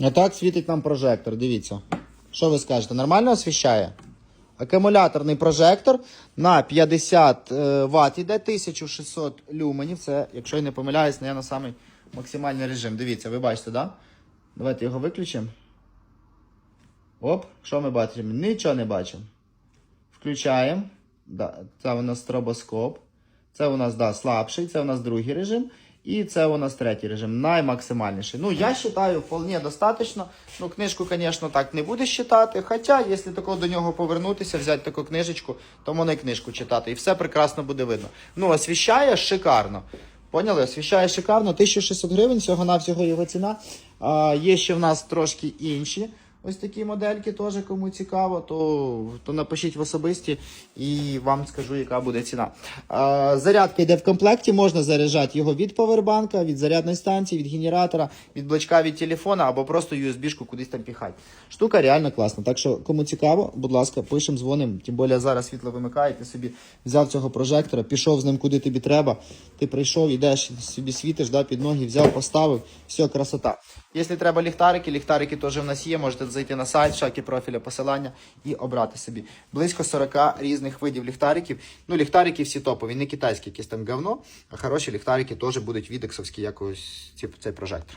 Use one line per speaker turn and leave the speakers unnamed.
Отак світить нам прожектор, дивіться. Що ви скажете? Нормально освіщає? Акумуляторний прожектор на 50 е, Вт іде 1600 люменів. Це, якщо я не помиляюсь, не на самий максимальний режим. Дивіться, ви бачите? Да? Давайте його виключимо. Оп, що ми бачимо? Нічого не бачимо. Включаємо. Да, це у нас стробоскоп. Це у нас да, слабший, це у нас другий режим. І це у нас третій режим, наймаксимальніший. Ну, я вважаю, вполне достатньо. Ну, книжку, звісно, так не буде читати. Хоча, якщо тако до нього повернутися, взяти таку книжечку, то можна і книжку читати. І все прекрасно буде видно. Ну, освіщає шикарно. Поняли? Освіщає шикарно. 1600 гривень, всього-навсього його ціна. А, є ще в нас трошки інші. Ось такі модельки теж кому цікаво, то, то напишіть в особисті і вам скажу, яка буде ціна. А, зарядка йде в комплекті, можна заряджати його від повербанка, від зарядної станції, від генератора, від блочка від телефона або просто USB-шку кудись там піхати. Штука реально класна. Так що, кому цікаво, будь ласка, пишемо, дзвонимо. Тим більше зараз світло вимикає, ти собі взяв цього прожектора, пішов з ним куди тобі треба. Ти прийшов, йдеш, собі світиш да, під ноги, взяв, поставив, все, красота. Якщо треба ліхтарики, ліхтарики теж в нас є. Можете зайти на сайт, шаки профіля посилання і обрати собі. Близько 40 різних видів ліхтариків. Ну, ліхтарики всі топові, не китайські якісь там говно, а хороші ліхтарики теж будуть відексовські, якось цей прожектор.